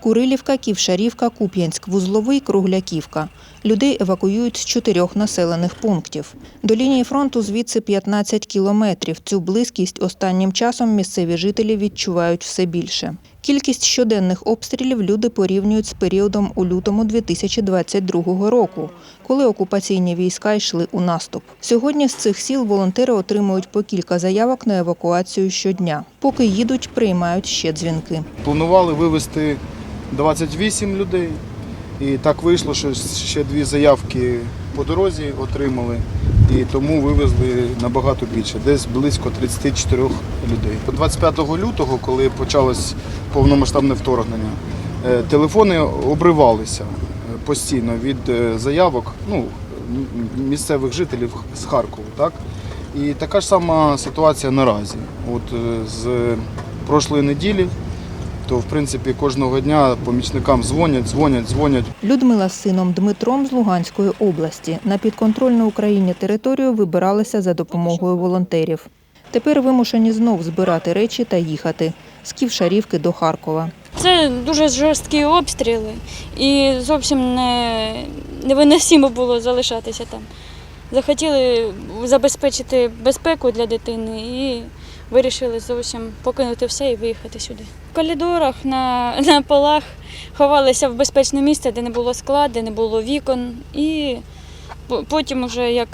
Курилівка, Ківшарівка, Куп'янськ, Вузловий, Кругляківка. Людей евакуюють з чотирьох населених пунктів. До лінії фронту звідси 15 кілометрів. Цю близькість останнім часом місцеві жителі відчувають все більше. Кількість щоденних обстрілів люди порівнюють з періодом у лютому 2022 року, коли окупаційні війська йшли у наступ. Сьогодні з цих сіл волонтери отримують по кілька заявок на евакуацію щодня. Поки їдуть, приймають ще дзвінки. Планували вивезти 28 людей. І так вийшло, що ще дві заявки по дорозі отримали. І тому вивезли набагато більше, десь близько 34 людей. 25 лютого, коли почалось повномасштабне вторгнення, е, телефони обривалися е, постійно від е, заявок ну, місцевих жителів з Харкова. Так? І така ж сама ситуація наразі. От з прошлої неділі то в принципі кожного дня помічникам дзвонять, дзвонять, дзвонять. Людмила з сином Дмитром з Луганської області на підконтрольну Україні територію вибиралися за допомогою волонтерів. Тепер вимушені знов збирати речі та їхати з Ківшарівки до Харкова. Це дуже жорсткі обстріли, і зовсім не, невиносимо було залишатися там. Захотіли забезпечити безпеку для дитини і вирішили зовсім покинути все і виїхати сюди. В коридорах, на, на полах ховалися в безпечне місце, де не було скла, де не було вікон. І потім, вже як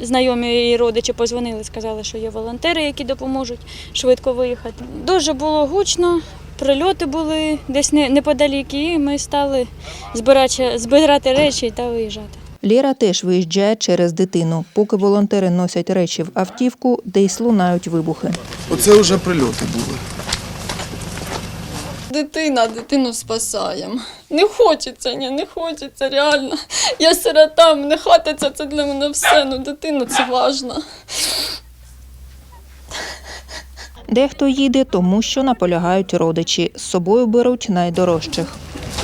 знайомі і родичі позвонили, сказали, що є волонтери, які допоможуть швидко виїхати. Дуже було гучно, прильоти були десь не- неподалік, і ми стали збирати, збирати речі та виїжджати. Лєра теж виїжджає через дитину, поки волонтери носять речі в автівку, де й слунають вибухи. Оце вже прильоти були. Дитина, дитину спасаємо. Не хочеться, ні, не хочеться, реально. Я сирота, мене хата це, це для мене все. Ну, дитина це важно. Дехто їде, тому що наполягають родичі. З собою беруть найдорожчих.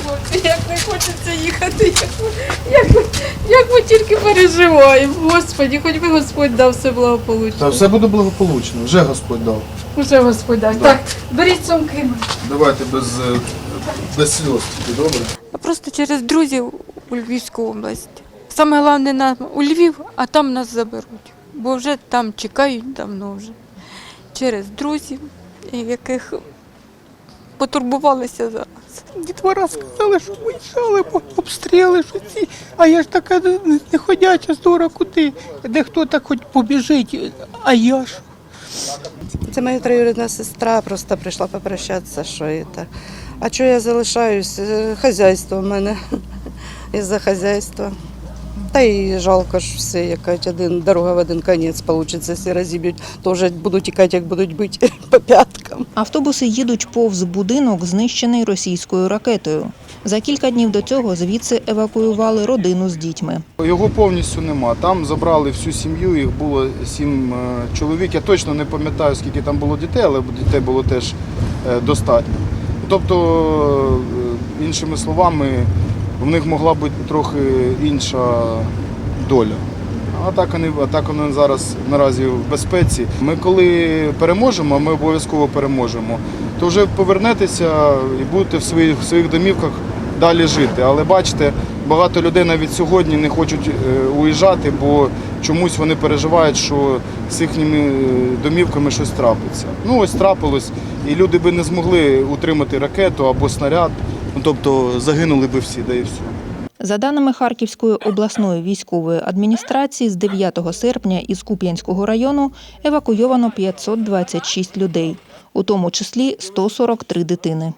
Хлопці, як не хочеться їхати, як, ми- як, ми- як ми тільки переживаємо. Господі, хоч би Господь дав все Та все буде благополучно, вже Господь дав. Уже Господь дав. Так, беріть сумки. Давайте без, е, без сльоз, тільки, добре? А просто через друзів у Львівську область. Саме головне нам у Львів, а там нас заберуть. Бо вже там чекають давно вже. Через друзів, яких потурбувалися за нас. Дітвора сказали, що виїжджали, бо обстріли, що ці. А я ж така не- не ходяча, здора куди. Де хто так хоч побіжить, а я ж. Це моя троюрідна сестра, просто прийшла попрощатися, що це. А що я залишаюсь? Е, Хазяйство в мене із-за хазяйства. Та й жалко ж все, якась один дорога в один конець вийде, всі розіб'ють, то вже буду тікати, як будуть бити по п'яткам. Автобуси їдуть повз будинок, знищений російською ракетою. За кілька днів до цього звідси евакуювали родину з дітьми. Його повністю нема. Там забрали всю сім'ю, їх було сім е, чоловік. Я точно не пам'ятаю, скільки там було дітей, але дітей було теж е, достатньо. Тобто, е, іншими словами, в них могла бути трохи інша доля. А так вони, а так вони зараз наразі в безпеці. Ми коли переможемо, ми обов'язково переможемо, то вже повернетеся і будете в своїх, в своїх домівках далі жити. Але бачите, багато людей навіть сьогодні не хочуть е, уїжджати, бо чомусь вони переживають, що з їхніми е, домівками щось трапиться. Ну ось трапилось, і люди би не змогли утримати ракету або снаряд. Ну, тобто загинули би всі, да і все. За даними Харківської обласної військової адміністрації, з 9 серпня із Куп'янського району евакуйовано 526 людей, у тому числі 143 дитини.